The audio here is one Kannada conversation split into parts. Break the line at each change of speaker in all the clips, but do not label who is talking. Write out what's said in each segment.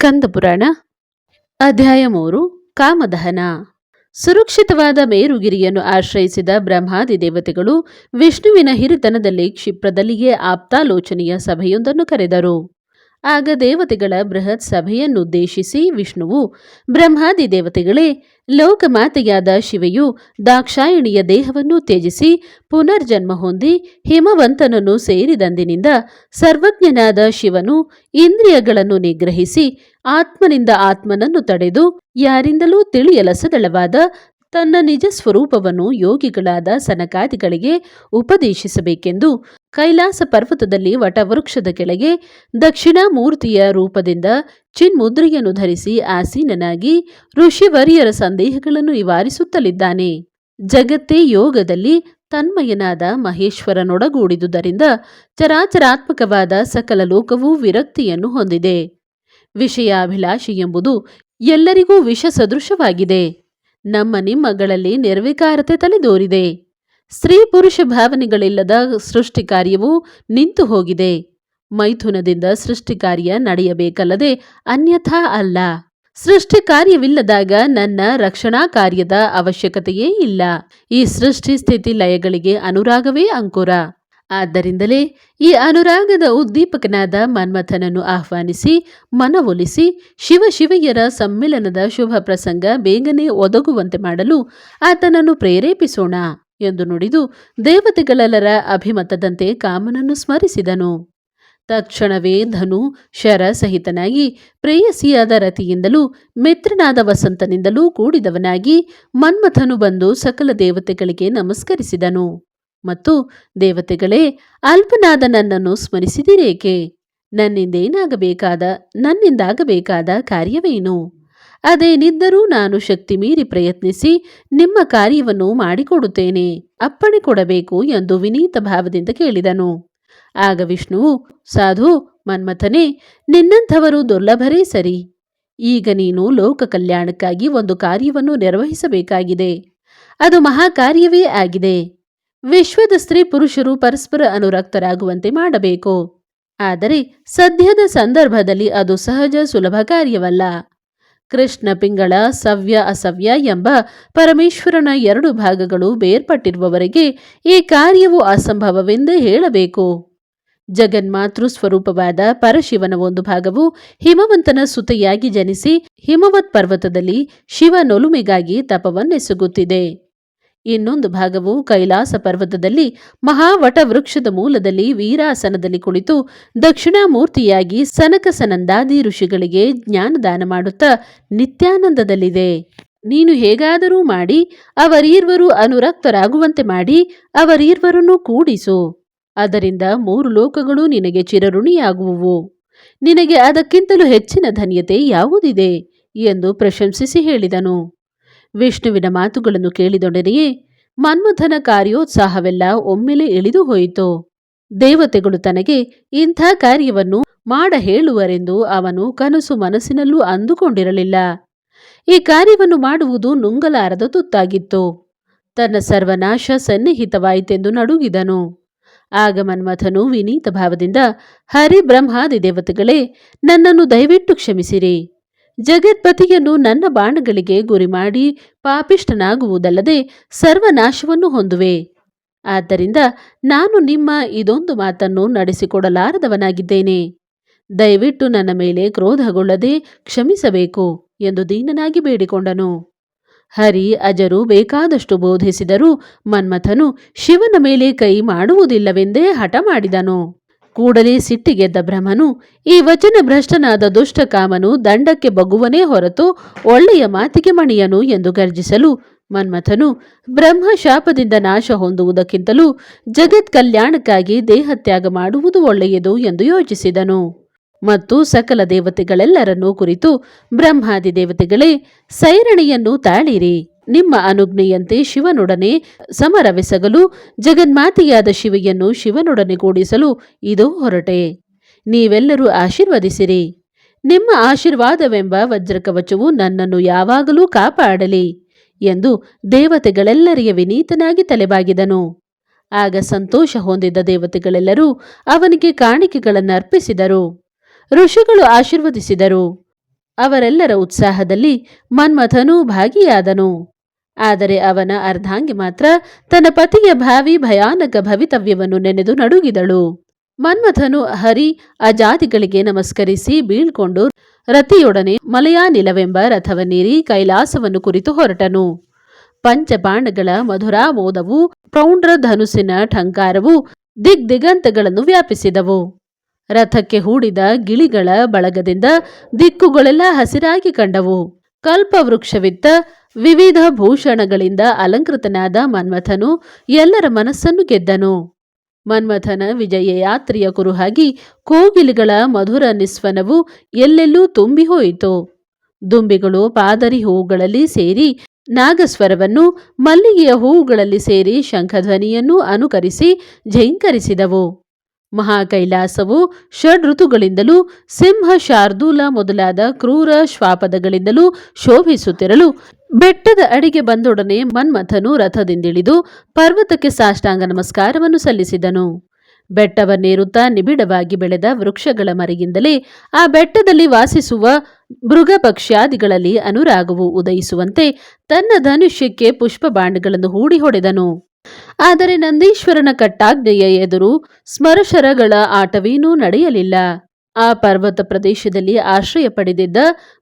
ಸ್ಕಂದ ಪುರಾಣ, ಅಧ್ಯಾಯ ಮೂರು, ಕಾಮದಹನ. ಸುರಕ್ಷಿತವಾದ ಮೇರುಗಿರಿಯನ್ನು ಆಶ್ರಯಿಸಿದ ಬ್ರಹ್ಮಾದಿ ದೇವತೆಗಳು ವಿಷ್ಣುವಿನ ಹಿರಿತನದಲ್ಲಿ ಕ್ಷಿಪ್ರದಲ್ಲಿಯೇ ಆಪ್ತಾಲೋಚನೆಯ ಸಭೆಯೊಂದನ್ನು ಕರೆದರು. ಆಗ ದೇವತೆಗಳ ಬೃಹತ್ ಸಭೆಯನ್ನುದ್ದೇಶಿಸಿ ವಿಷ್ಣುವು, ಬ್ರಹ್ಮಾದಿ ದೇವತೆಗಳೇ, ಲೋಕಮಾತೆಯಾದ ಶಿವೆಯು ದಾಕ್ಷಾಯಣಿಯ ದೇಹವನ್ನು ತ್ಯಜಿಸಿ ಪುನರ್ಜನ್ಮ ಹೊಂದಿ ಹಿಮವಂತನನ್ನು ಸೇರಿದಂದಿನಿಂದ ಸರ್ವಜ್ಞನಾದ ಶಿವನು ಇಂದ್ರಿಯಗಳನ್ನು ನಿಗ್ರಹಿಸಿ ಆತ್ಮನಿಂದ ಆತ್ಮನನ್ನು ತಡೆದು ಯಾರಿಂದಲೂ ತಿಳಿಯಲಸದಳವಾದ ತನ್ನ ನಿಜ ಸ್ವರೂಪವನ್ನು ಯೋಗಿಗಳಾದ ಸನಕಾದಿಗಳಿಗೆ ಉಪದೇಶಿಸಬೇಕೆಂದು ಕೈಲಾಸ ಪರ್ವತದಲ್ಲಿ ವಟವೃಕ್ಷದ ಕೆಳಗೆ ದಕ್ಷಿಣಾಮೂರ್ತಿಯ ರೂಪದಿಂದ ಚಿನ್ಮುದ್ರೆಯನ್ನು ಧರಿಸಿ ಆಸೀನನಾಗಿ ಋಷಿವರಿಯರ ಸಂದೇಹಗಳನ್ನು ನಿವಾರಿಸುತ್ತಲಿದ್ದಾನೆ. ಜಗತ್ತೇ ಯೋಗದಲ್ಲಿ ತನ್ಮಯನಾದ ಮಹೇಶ್ವರನೊಡಗೂಡಿದುದರಿಂದ ಚರಾಚರಾತ್ಮಕವಾದ ಸಕಲ ಲೋಕವೂ ವಿರಕ್ತಿಯನ್ನು ಹೊಂದಿದೆ. ವಿಷಯಾಭಿಲಾಷಿ ಎಂಬುದು ಎಲ್ಲರಿಗೂ ವಿಷ ಸದೃಶವಾಗಿದೆ ನಮ್ಮ ನಿಮ್ಮಗಳಲ್ಲಿ ನಿರ್ವಿಕಾರತೆ ತಲೆದೋರಿದೆ. ಸ್ತ್ರೀ ಪುರುಷ ಭಾವನೆಗಳಿಲ್ಲದ ಸೃಷ್ಟಿ ಕಾರ್ಯವು ನಿಂತು ಹೋಗಿದೆ. ಮೈಥುನದಿಂದ ಸೃಷ್ಟಿ ಕಾರ್ಯ ನಡೆಯಬೇಕಲ್ಲದೆ ಅನ್ಯಥಾ ಅಲ್ಲ. ಸೃಷ್ಟಿ ಕಾರ್ಯವಿಲ್ಲದಾಗ ನನ್ನ ರಕ್ಷಣಾ ಕಾರ್ಯದ ಅವಶ್ಯಕತೆಯೇ ಇಲ್ಲ. ಈ ಸೃಷ್ಟಿ ಸ್ಥಿತಿ ಲಯಗಳಿಗೆ ಅನುರಾಗವೇ ಅಂಕುರ. ಆದ್ದರಿಂದಲೇ ಈ ಅನುರಾಗದ ಉದ್ದೀಪಕನಾದ ಮನ್ಮಥನನ್ನು ಆಹ್ವಾನಿಸಿ, ಮನವೊಲಿಸಿ ಶಿವಶಿವಯ್ಯರ ಸಮ್ಮಿಲನದ ಶುಭ ಪ್ರಸಂಗ ಬೇಗನೆ ಒದಗುವಂತೆ ಮಾಡಲು ಆತನನ್ನು ಪ್ರೇರೇಪಿಸೋಣ. ಎಂದು ನುಡಿದು ದೇವತೆಗಳೆಲ್ಲರ ಅಭಿಮತದಂತೆ ಕಾಮನನ್ನು ಸ್ಮರಿಸಿದನು. ತಕ್ಷಣವೇ ಧನು, ಶರ ಸಹಿತನಾಗಿ ಪ್ರೇಯಸಿಯಾದ ರತಿಯಿಂದಲೂ ಮಿತ್ರನಾದ ವಸಂತನಿಂದಲೂ ಕೂಡಿದವನಾಗಿ ಮನ್ಮಥನು ಬಂದು ಸಕಲ ದೇವತೆಗಳಿಗೆ ನಮಸ್ಕರಿಸಿದನು. ಮತ್ತು ದೇವತೆಗಳೇ, ಅಲ್ಪನಾದ ನನ್ನನ್ನು ಸ್ಮರಿಸಿದಿರೇಕೆ? ನನ್ನಿಂದೇನಾಗಬೇಕಾದ ನನ್ನಿಂದಾಗಬೇಕಾದ ಕಾರ್ಯವೇನು? ಅದೇನಿದ್ದರೂ ನಾನು ಶಕ್ತಿ ಮೀರಿ ಪ್ರಯತ್ನಿಸಿ ನಿಮ್ಮ ಕಾರ್ಯವನ್ನು ಮಾಡಿಕೊಡುತ್ತೇನೆ. ಅಪ್ಪಣೆ ಕೊಡಬೇಕು ಎಂದು ವಿನೀತ ಭಾವದಿಂದ ಕೇಳಿದನು. ಆಗ ವಿಷ್ಣುವು, ಸಾಧು, ಮನ್ಮಥನೇ, ನಿನ್ನಂಥವರು ದುರ್ಲಭರೇ ಸರಿ. ಈಗ ನೀನು ಲೋಕ ಕಲ್ಯಾಣಕ್ಕಾಗಿ ಒಂದು ಕಾರ್ಯವನ್ನು ನಿರ್ವಹಿಸಬೇಕಾಗಿದೆ. ಅದು ಮಹಾಕಾರ್ಯವೇ ಆಗಿದೆ. ವಿಶ್ವದ ಸ್ತ್ರೀ ಪುರುಷರು ಪರಸ್ಪರ ಅನುರಕ್ತರಾಗುವಂತೆ ಮಾಡಬೇಕು. ಆದರೆ ಸದ್ಯದ ಸಂದರ್ಭದಲ್ಲಿ ಅದು ಸಹಜ ಸುಲಭ ಕಾರ್ಯವಲ್ಲ. ಕೃಷ್ಣ ಪಿಂಗಳ ಸವ್ಯ ಅಸವ್ಯ ಎಂಬ ಪರಮೇಶ್ವರನ ಎರಡು ಭಾಗಗಳು ಬೇರ್ಪಟ್ಟಿರುವವರೆಗೆ ಈ ಕಾರ್ಯವು ಅಸಂಭವವೆಂದೇ ಹೇಳಬೇಕು. ಜಗನ್ಮಾತೃ ಸ್ವರೂಪವಾದ ಪರಶಿವನ ಒಂದು ಭಾಗವು ಹಿಮವಂತನ ಸುತೆಯಾಗಿ ಜನಿಸಿ ಹಿಮವತ್ ಪರ್ವತದಲ್ಲಿ ಶಿವನೊಲುಮೆಗಾಗಿ ತಪವನ್ನೆಸಗುತ್ತಿದೆ. ಇನ್ನೊಂದು ಭಾಗವು ಕೈಲಾಸ ಪರ್ವತದಲ್ಲಿ ಮಹಾವಟ ವೃಕ್ಷದ ಮೂಲದಲ್ಲಿ ವೀರಾಸನದಲ್ಲಿ ಕುಳಿತು ದಕ್ಷಿಣಾಮೂರ್ತಿಯಾಗಿ ಸನಕ ಸನಂದಾದಿ ಋಷಿಗಳಿಗೆ ಜ್ಞಾನದಾನ ಮಾಡುತ್ತಾ ನಿತ್ಯಾನಂದದಲ್ಲಿದೆ. ನೀನು ಹೇಗಾದರೂ ಮಾಡಿ, ಅವರೀರ್ವರು ಅನುರಕ್ತರಾಗುವಂತೆ ಮಾಡಿ, ಅವರೀರ್ವರನ್ನು ಕೂಡಿಸು. ಅದರಿಂದ ಮೂರು ಲೋಕಗಳು ನಿನಗೆ ಚಿರಋಣಿಯಾಗುವುವು. ನಿನಗೆ ಅದಕ್ಕಿಂತಲೂ ಹೆಚ್ಚಿನ ಧನ್ಯತೆ ಯಾವುದಿದೆ? ಎಂದು ಪ್ರಶಂಸಿಸಿ ಹೇಳಿದನು. ವಿಷ್ಣುವಿನ ಮಾತುಗಳನ್ನು ಕೇಳಿದೊಡನೆಯೇ ಮನ್ಮಥನ ಕಾರ್ಯೋತ್ಸಾಹವೆಲ್ಲ ಒಮ್ಮೆಲೆ ಇಳಿದು ಹೋಯಿತು. ದೇವತೆಗಳು ತನಗೆ ಇಂಥ ಕಾರ್ಯವನ್ನು ಮಾಡ ಹೇಳುವರೆಂದು ಅವನು ಕನಸು ಮನಸ್ಸಿನಲ್ಲೂ ಅಂದುಕೊಂಡಿರಲಿಲ್ಲ. ಈ ಕಾರ್ಯವನ್ನು ಮಾಡುವುದು ನುಂಗಲಾರದ ತುತ್ತಾಗಿತ್ತು. ತನ್ನ ಸರ್ವನಾಶ ಸನ್ನಿಹಿತವಾಯಿತೆಂದು ನಡುಗಿದನು. ಆಗ ಮನ್ಮಥನು ವಿನೀತ ಭಾವದಿಂದ, ಹರಿಬ್ರಹ್ಮಾದಿ ದೇವತೆಗಳೇ, ನನ್ನನ್ನು ದಯವಿಟ್ಟು ಕ್ಷಮಿಸಿರಿ. ಜಗತ್ಪತಿಯನ್ನು ನನ್ನ ಬಾಣಗಳಿಗೆ ಗುರಿ ಮಾಡಿ ಪಾಪಿಷ್ಟನಾಗುವುದಲ್ಲದೆ ಸರ್ವನಾಶವನ್ನು ಹೊಂದುವೆ. ಆದ್ದರಿಂದ ನಾನು ನಿಮ್ಮ ಇದೊಂದು ಮಾತನ್ನು ನಡೆಸಿಕೊಡಲಾರದವನಾಗಿದ್ದೇನೆ. ದಯವಿಟ್ಟು ನನ್ನ ಮೇಲೆ ಕ್ರೋಧಗೊಳ್ಳದೆ ಕ್ಷಮಿಸಬೇಕು ಎಂದು ದೀನನಾಗಿ ಬೇಡಿಕೊಂಡನು. ಹರಿ ಅಜರು ಬೇಕಾದಷ್ಟು ಬೋಧಿಸಿದರೂ ಮನ್ಮಥನು ಶಿವನ ಮೇಲೆ ಕೈ ಮಾಡುವುದಿಲ್ಲವೆಂದೇ ಹಠ ಮಾಡಿದನು ಕೂಡಲೇ ಸಿಟ್ಟಿಗೆದ್ದ ಬ್ರಹ್ಮನು ಈ ವಚನ ಭ್ರಷ್ಟನಾದ ದುಷ್ಟಕಾಮನು ದಂಡಕ್ಕೆ ಬಗುವನೇ ಹೊರತು ಒಳ್ಳೆಯ ಮಾತಿಗೆ ಮಣಿಯನು ಎಂದು ಗರ್ಜಿಸಲು ಮನ್ಮಥನು ಬ್ರಹ್ಮ ಶಾಪದಿಂದ ನಾಶ ಹೊಂದುವುದಕ್ಕಿಂತಲೂ ಜಗತ್ ಕಲ್ಯಾಣಕ್ಕಾಗಿ ದೇಹತ್ಯಾಗ ಮಾಡುವುದು ಒಳ್ಳೆಯದು ಎಂದು ಯೋಚಿಸಿದನು. ಮತ್ತು ಸಕಲ ದೇವತೆಗಳೆಲ್ಲರನ್ನೂ ಕುರಿತು ಬ್ರಹ್ಮಾದಿ ದೇವತೆಗಳೇ, ಸೈರಣಿಯನ್ನು ತಾಳಿರಿ. ನಿಮ್ಮ ಅನುಜ್ಞೆಯಂತೆ ಶಿವನೊಡನೆ ಸಮರವೆಸಗಲು, ಜಗನ್ಮಾತೆಯಾದ ಶಿವೆಯನ್ನು ಶಿವನೊಡನೆ ಕೂಡಿಸಲು ಇದು ಹೊರಟೆ. ನೀವೆಲ್ಲರೂ ಆಶೀರ್ವದಿಸಿರಿ. ನಿಮ್ಮ ಆಶೀರ್ವಾದವೆಂಬ ವಜ್ರಕವಚವು ನನ್ನನ್ನು ಯಾವಾಗಲೂ ಕಾಪಾಡಲಿ ಎಂದು ದೇವತೆಗಳೆಲ್ಲರಿಗೆ ವಿನೀತನಾಗಿ ತಲೆಬಾಗಿದನು. ಆಗ ಸಂತೋಷ ಹೊಂದಿದ್ದ ದೇವತೆಗಳೆಲ್ಲರೂ ಅವನಿಗೆ ಕಾಣಿಕೆಗಳನ್ನು ಅರ್ಪಿಸಿದರು. ಋಷಿಗಳು ಆಶೀರ್ವದಿಸಿದರು. ಅವರೆಲ್ಲರ ಉತ್ಸಾಹದಲ್ಲಿ ಮನ್ಮಥನೂ ಭಾಗಿಯಾದನು. ಆದರೆ ಅವನ ಅರ್ಧಾಂಗಿ ಮಾತ್ರ ತನ್ನ ಪತಿಯ ಭಾವಿ ಭಯಾನಕ ಭವಿತವ್ಯವನ್ನು ನೆನೆದು ನಡುಗಿದಳು. ಮನ್ಮಥನು ಹರಿ ಅಜಾದಿಗಳಿಗೆ ನಮಸ್ಕರಿಸಿ ಬೀಳ್ಕೊಂಡು ರತಿಯೊಡನೆ ಮಲಯಾನಿಲವೆಂಬ ರಥವನ್ನೇರಿ ಕೈಲಾಸವನ್ನು ಕುರಿತು ಹೊರಟನು. ಪಂಚಬಾಣಗಳ ಮಧುರಾಮೋದವು ಪ್ರೌಂಡ್ರ ಧನುಸಿನ ಠಂಕಾರವು ದಿಗ್ ದಿಗಂತಗಳನ್ನು ವ್ಯಾಪಿಸಿದವು. ರಥಕ್ಕೆ ಹೂಡಿದ ಗಿಳಿಗಳ ಬಳಗದಿಂದ ದಿಕ್ಕುಗಳೆಲ್ಲ ಹಸಿರಾಗಿ ಕಂಡವು. ಕಲ್ಪವೃಕ್ಷವಿತ್ತ ವಿವಿಧ ಭೂಷಣಗಳಿಂದ ಅಲಂಕೃತನಾದ ಮನ್ಮಥನು ಎಲ್ಲರ ಮನಸ್ಸನ್ನು ಗೆದ್ದನು. ಮನ್ಮಥನ ವಿಜಯ ಯಾತ್ರೆಯ ಕುರುಹಾಗಿ ಕೋಗಿಲೆಗಳ ಮಧುರ ನಿಸ್ವನವು ಎಲ್ಲೆಲ್ಲೂ ತುಂಬಿ ಹೋಯಿತು. ದುಂಬಿಗಳು ಪಾದರಿ ಹೂವುಗಳಲ್ಲಿ ಸೇರಿ ನಾಗಸ್ವರವನ್ನು, ಮಲ್ಲಿಗೆಯ ಹೂವುಗಳಲ್ಲಿ ಸೇರಿ ಶಂಖಧ್ವನಿಯನ್ನು ಅನುಕರಿಸಿ ಝೇಂಕರಿಸಿದವು ಮಹಾಕೈಲಾಸವು ಷಡ್ ಋತುಗಳಿಂದಲೂ, ಸಿಂಹ ಶಾರ್ದೂಲ ಮೊದಲಾದ ಕ್ರೂರ ಶ್ವಾಪದಗಳಿಂದಲೂ ಶೋಭಿಸುತ್ತಿರಲು ಬೆಟ್ಟದ ಅಡಿಗೆ ಬಂದೊಡನೆ ಮನ್ಮಥನು ರಥದಿಂದಿಳಿದು ಪರ್ವತಕ್ಕೆ ಸಾಷ್ಟಾಂಗ ನಮಸ್ಕಾರವನ್ನು ಸಲ್ಲಿಸಿದನು. ಬೆಟ್ಟವನ್ನೇರುತ್ತಾ ನಿಬಿಡವಾಗಿ ಬೆಳೆದ ವೃಕ್ಷಗಳ ಮರೆಯಿಂದಲೇ ಆ ಬೆಟ್ಟದಲ್ಲಿ ವಾಸಿಸುವ ಮೃಗ ಪಕ್ಷ್ಯಾದಿಗಳಲ್ಲಿ ಅನುರಾಗವು ಉದಯಿಸುವಂತೆ ತನ್ನ ಧನುಷ್ಯಕ್ಕೆ ಪುಷ್ಪಬಾಣಗಳನ್ನು ಹೂಡಿ ಹೊಡೆದನು ಆದರೆ ನಂದೀಶ್ವರನ ಕಟ್ಟಾಜ್ಞೆಯ ಎದುರು ಸ್ಮರಶರಗಳ ಆಟವೇನೂ ನಡೆಯಲಿಲ್ಲ. ಆ ಪರ್ವತ ಪ್ರದೇಶದಲ್ಲಿ ಆಶ್ರಯ ಪಡೆದಿದ್ದ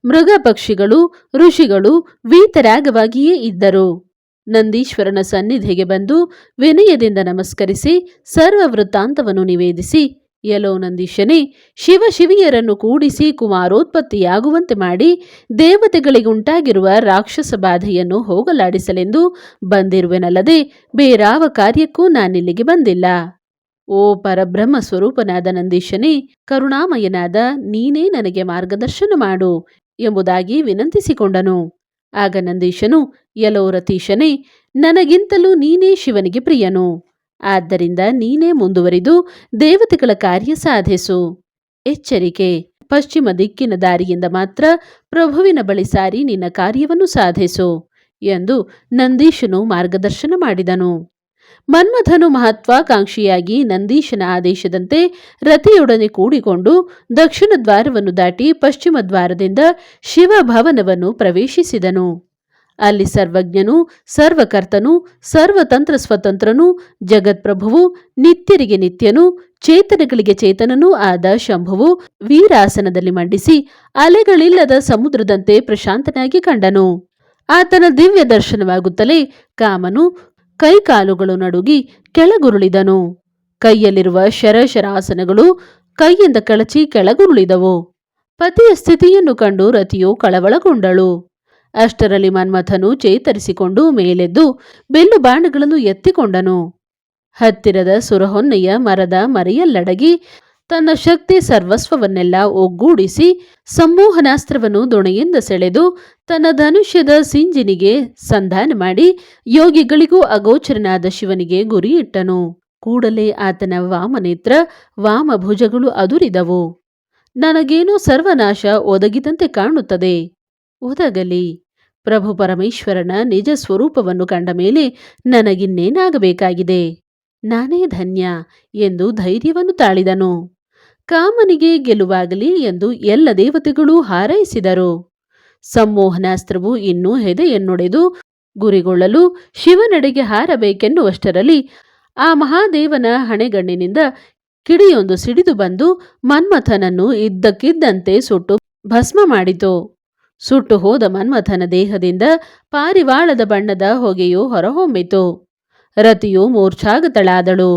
ಮೃಗ ಪಕ್ಷಿಗಳು, ಋಷಿಗಳು ವೀತರಾಗವಾಗಿಯೇ ಇದ್ದರು. ನಂದೀಶ್ವರನ ಸನ್ನಿಧಿಗೆ ಬಂದು ವಿನಯದಿಂದ ನಮಸ್ಕರಿಸಿ, ಸರ್ವ ವೃತ್ತಾಂತವನ್ನು ನಿವೇದಿಸಿ, ಯಲೋ ನಂದೀಶನೇ ಶಿವಶಿವಿಯರನ್ನು ಕೂಡಿಸಿ ಕುಮಾರೋತ್ಪತ್ತಿಯಾಗುವಂತೆ ಮಾಡಿ, ದೇವತೆಗಳಿಗುಂಟಾಗಿರುವ ರಾಕ್ಷಸ ಬಾಧೆಯನ್ನು ಹೋಗಲಾಡಿಸಲೆಂದು ಬಂದಿರುವೆನಲ್ಲದೆ, ಬೇರಾವ ಕಾರ್ಯಕ್ಕೂ ನಾನಿಲ್ಲಿಗೆ ಬಂದಿಲ್ಲ. ಓ ಪರಬ್ರಹ್ಮ ಸ್ವರೂಪನಾದ ನಂದೀಶನೇ, ಕರುಣಾಮಯನಾದ ನೀನೇ ನನಗೆ ಮಾರ್ಗದರ್ಶನ ಮಾಡು ಎಂಬುದಾಗಿ ವಿನಂತಿಸಿಕೊಂಡನು. ಆಗ ನಂದೀಶನು ಎಲೋ ರತೀಶನೇ ನನಗಿಂತಲೂ ನೀನೇ ಶಿವನಿಗೆ ಪ್ರಿಯನು. ಆದ್ದರಿಂದ ನೀನೇ ಮುಂದುವರಿದು ದೇವತೆಗಳ ಕಾರ್ಯ ಸಾಧಿಸು. ಎಚ್ಚರಿಕೆ. ಪಶ್ಚಿಮ ದಿಕ್ಕಿನ ದಾರಿಯಿಂದ ಮಾತ್ರ ಪ್ರಭುವಿನ ಬಳಿ ಸಾರಿ ನಿನ್ನ ಕಾರ್ಯವನ್ನು ಸಾಧಿಸು ಎಂದು ನಂದೀಶನು ಮಾರ್ಗದರ್ಶನ ಮಾಡಿದನು. ಮನ್ಮಥನು ಮಹತ್ವಾಕಾಂಕ್ಷಿಯಾಗಿ ನಂದೀಶನ ಆದೇಶದಂತೆ ರತಿಯೊಡನೆ ಕೂಡಿಕೊಂಡು ದಕ್ಷಿಣ ದ್ವಾರವನ್ನು ದಾಟಿ ಪಶ್ಚಿಮ ದ್ವಾರದಿಂದ ಶಿವಭವನವನ್ನು ಪ್ರವೇಶಿಸಿದನು. ಅಲ್ಲಿ ಸರ್ವಜ್ಞನು, ಸರ್ವಕರ್ತನು, ಸರ್ವತಂತ್ರ ಸ್ವತಂತ್ರನು, ಜಗತ್ಪ್ರಭುವು, ನಿತ್ಯರಿಗೆ ನಿತ್ಯನು, ಚೇತನಗಳಿಗೆ ಚೇತನನೂ ಆದ ಶಂಭುವು ವೀರಾಸನದಲ್ಲಿ ಮಂಡಿಸಿ ಅಲೆಗಳಿಲ್ಲದ ಸಮುದ್ರದಂತೆ ಪ್ರಶಾಂತನಾಗಿ ಕಂಡನು. ಆತನ ದಿವ್ಯ ದರ್ಶನವಾಗುತ್ತಲೇ ಕಾಮನು ಕೈಕಾಲುಗಳು ನಡುಗಿ ಕೆಳಗುರುಳಿದನು. ಕೈಯಲ್ಲಿರುವ ಶರಶರಾಸನಗಳು ಕೈಯಿಂದ ಕಳಚಿ ಕೆಳಗುರುಳಿದವು. ಪತಿಯ ಸ್ಥಿತಿಯನ್ನು ಕಂಡು ರತಿಯು ಕಳವಳಗೊಂಡಳು. ಅಷ್ಟರಲ್ಲಿ ಮನ್ಮಥನು ಚೇತರಿಸಿಕೊಂಡು ಮೇಲೆದ್ದು ಬೆಲ್ಲು ಬಾಣಗಳನ್ನು ಎತ್ತಿಕೊಂಡನು. ಹತ್ತಿರದ ಸುರಹೊನ್ನೆಯ ಮರದ ಮರೆಯಲ್ಲಡಗಿ ತನ್ನ ಶಕ್ತಿ ಸರ್ವಸ್ವವನ್ನೆಲ್ಲ ಒಗ್ಗೂಡಿಸಿ ಸಂಮೋಹನಾಸ್ತ್ರವನ್ನು ದೊಣೆಯಿಂದ ಸೆಳೆದು ತನ್ನ ಧನುಷ್ಯದ ಸಿಂಜಿನಿಗೆ ಸಂಧಾನ ಮಾಡಿ ಯೋಗಿಗಳಿಗೂ ಅಗೋಚರನಾದ ಶಿವನಿಗೆ ಗುರಿಯಿಟ್ಟನು. ಕೂಡಲೇ ಆತನ ವಾಮನೇತ್ರ, ವಾಮಭುಜಗಳು ಅದುರಿದವು. ನನಗೇನೋ ಸರ್ವನಾಶ ಒದಗಿದಂತೆ ಕಾಣುತ್ತದೆ. ಒದಗಲಿ. ಪ್ರಭು ಪರಮೇಶ್ವರನ ನಿಜ ಸ್ವರೂಪವನ್ನು ಕಂಡ ಮೇಲೆ ನನಗಿನ್ನೇನಾಗಬೇಕಾಗಿದೆ? ನಾನೇ ಧನ್ಯ ಎಂದು ಧೈರ್ಯವನ್ನು ತಾಳಿದನು. ಕಾಮನಿಗೆ ಗೆಲುವಾಗಲಿ ಎಂದು ಎಲ್ಲ ದೇವತೆಗಳೂ ಹಾರೈಸಿದರು. ಸಂಮೋಹನಾಸ್ತ್ರವು ಇನ್ನೂ ಹೆದೆಯನ್ನೊಡೆದು ಗುರಿಗೊಳ್ಳಲು ಶಿವನೆಡೆಗೆ ಹಾರಬೇಕೆನ್ನುವಷ್ಟರಲ್ಲಿ ಆ ಮಹಾದೇವನ ಹಣೆಗಣ್ಣಿನಿಂದ ಕಿಡಿಯೊಂದು ಸಿಡಿದು ಬಂದು ಮನ್ಮಥನನ್ನು ಇದ್ದಕ್ಕಿದ್ದಂತೆ ಸುಟ್ಟು ಭಸ್ಮ ಮಾಡಿತು. ಸುಟ್ಟು ಹೋದ ಮನ್ಮಥನ ದೇಹದಿಂದ ಪಾರಿವಾಳದ ಬಣ್ಣದ ಹೊಗೆಯು ಹೊರಹೊಮ್ಮಿತು. ರತಿಯು ಮೂರ್ಛಾಗತಳಾದಳು.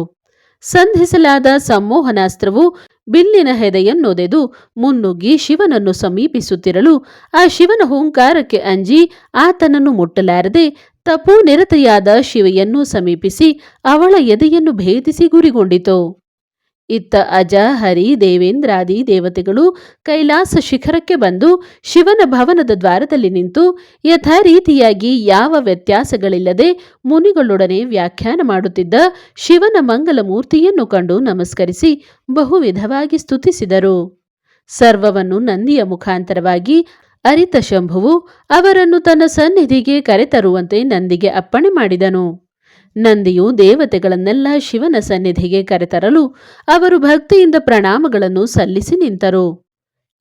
ಸಂಧಿಸಲಾದ ಸಂಮೋಹನಾಸ್ತ್ರವು ಬಿಲ್ಲಿನ ಹೆದೆಯನ್ನೊದೆದು ಮುನ್ನುಗ್ಗಿ ಶಿವನನ್ನು ಸಮೀಪಿಸುತ್ತಿರಲು ಆ ಶಿವನ ಹೂಂಕಾರಕ್ಕೆ ಅಂಜಿ ಆತನನ್ನು ಮುಟ್ಟಲಾರದೆ ತಪೋ ನಿರತೆಯಾದ ಶಿವೆಯನ್ನು ಸಮೀಪಿಸಿ ಅವಳ ಎದೆಯನ್ನು ಭೇದಿಸಿ ಗುರಿಗೊಂಡಿತು. ಇತ್ತ ಅಜ ಹರಿ ದೇವೇಂದ್ರಾದಿ ದೇವತೆಗಳು ಕೈಲಾಸ ಶಿಖರಕ್ಕೆ ಬಂದು ಶಿವನ ಭವನದ ದ್ವಾರದಲ್ಲಿ ನಿಂತು ಯಥಾ ರೀತಿಯಾಗಿ ಯಾವ ವ್ಯತ್ಯಾಸಗಳಿಲ್ಲದೆ ಮುನಿಗಳೊಡನೆ ವ್ಯಾಖ್ಯಾನ ಮಾಡುತ್ತಿದ್ದ ಶಿವನ ಮಂಗಲ ಮೂರ್ತಿಯನ್ನು ಕಂಡು ನಮಸ್ಕರಿಸಿ ಬಹುವಿಧವಾಗಿ ಸ್ತುತಿಸಿದರು. ಸರ್ವವನ್ನು ನಂದಿಯ ಮುಖಾಂತರವಾಗಿ ಅರಿತ ಶಂಭುವು ಅವರನ್ನು ತನ್ನ ಸನ್ನಿಧಿಗೆ ಕರೆತರುವಂತೆ ನಂದಿಗೆ ಅಪ್ಪಣೆ ಮಾಡಿದನು. ನಂದಿಯು ದೇವತೆಗಳನ್ನೆಲ್ಲ ಶಿವನ ಸನ್ನಿಧಿಗೆ ಕರೆತರಲು ಅವರು ಭಕ್ತಿಯಿಂದ ಪ್ರಣಾಮಗಳನ್ನು ಸಲ್ಲಿಸಿ ನಿಂತರು.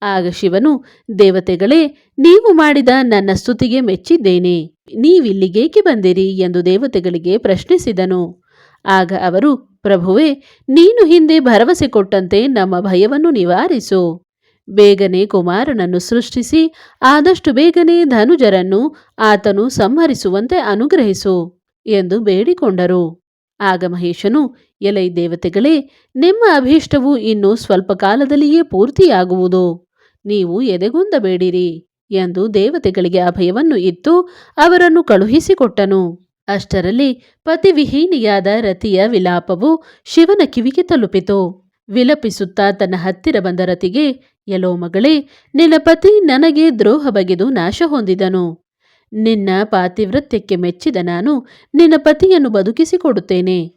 ಆಗ ಶಿವನು, ದೇವತೆಗಳೇ, ನೀವು ಮಾಡಿದ ನನ್ನ ಸ್ತುತಿಗೆ ಮೆಚ್ಚಿದ್ದೇನೆ. ನೀವಿಲ್ಲಿಗೇಕೆ ಬಂದಿರಿ ಎಂದು ದೇವತೆಗಳಿಗೆ ಪ್ರಶ್ನಿಸಿದನು. ಆಗ ಅವರು, ಪ್ರಭುವೇ, ನೀನು ಹಿಂದೆ ಭರವಸೆ ಕೊಟ್ಟಂತೆ ನಮ್ಮ ಭಯವನ್ನು ನಿವಾರಿಸು. ಬೇಗನೆ ಕುಮಾರನನ್ನು ಸೃಷ್ಟಿಸಿ, ಆದಷ್ಟು ಬೇಗನೆ ಧನುಜರನ್ನು ಆತನು ಸಂಹರಿಸುವಂತೆ ಅನುಗ್ರಹಿಸು. ಎಂದು ಬೇಡಿಕೊಂಡರು. ಆಗ ಮಹೇಶನು, ಎಲೈ ದೇವತೆಗಳೇ, ನಿಮ್ಮ ಅಭೀಷ್ಟವು ಇನ್ನು ಸ್ವಲ್ಪ ಕಾಲದಲ್ಲಿಯೇ ಪೂರ್ತಿಯಾಗುವುದು. ನೀವು ಎದೆಗುಂದಬೇಡಿರಿ ಎಂದು ದೇವತೆಗಳಿಗೆ ಅಭಯವನ್ನು ಇತ್ತು ಅವರನ್ನು ಕಳುಹಿಸಿಕೊಟ್ಟನು. ಅಷ್ಟರಲ್ಲಿ ಪತಿವಿಹೀನಿಯಾದ ರತಿಯ ವಿಲಾಪವು ಶಿವನ ಕಿವಿಗೆ ತಲುಪಿತು. ವಿಲಪಿಸುತ್ತಾ ತನ್ನ ಹತ್ತಿರ ಬಂದ ರತಿಗೆ, ಎಲೋ ಮಗಳೇ, ನಿನ್ನ ಪತಿ ನನಗೆ ದ್ರೋಹ ಬಗೆದು ನಾಶ ಹೊಂದಿದನು ನಿನ್ನ ಪಾತಿವೃತ್ಯಕ್ಕೆ ಮೆಚ್ಚಿದ ನಾನು ನಿನ್ನ ಪತಿಯನ್ನು ಬದುಕಿಸಿಕೊಡುತ್ತೇನೆ.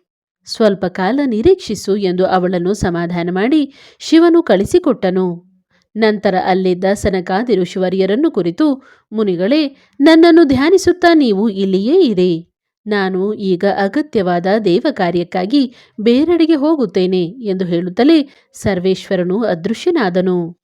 ಸ್ವಲ್ಪ ಕಾಲ ನಿರೀಕ್ಷಿಸು ಎಂದು ಅವಳನ್ನು ಸಮಾಧಾನ ಮಾಡಿ ಶಿವನು ಕಳಿಸಿಕೊಟ್ಟನು. ನಂತರ ಅಲ್ಲಿದ್ದ ಸನಕಾದಿ ಋಷಿವರ್ಯರನ್ನು ಕುರಿತು, ಮುನಿಗಳೇ, ನನ್ನನ್ನು ಧ್ಯಾನಿಸುತ್ತಾ ನೀವು ಇಲ್ಲಿಯೇ ಇರಿ. ನಾನು ಈಗ ಅಗತ್ಯವಾದ ದೇವ ಕಾರ್ಯಕ್ಕಾಗಿ ಬೇರೆಡೆಗೆ ಹೋಗುತ್ತೇನೆ ಎಂದು ಹೇಳುತ್ತಲೇ ಸರ್ವೇಶ್ವರನು ಅದೃಶ್ಯನಾದನು.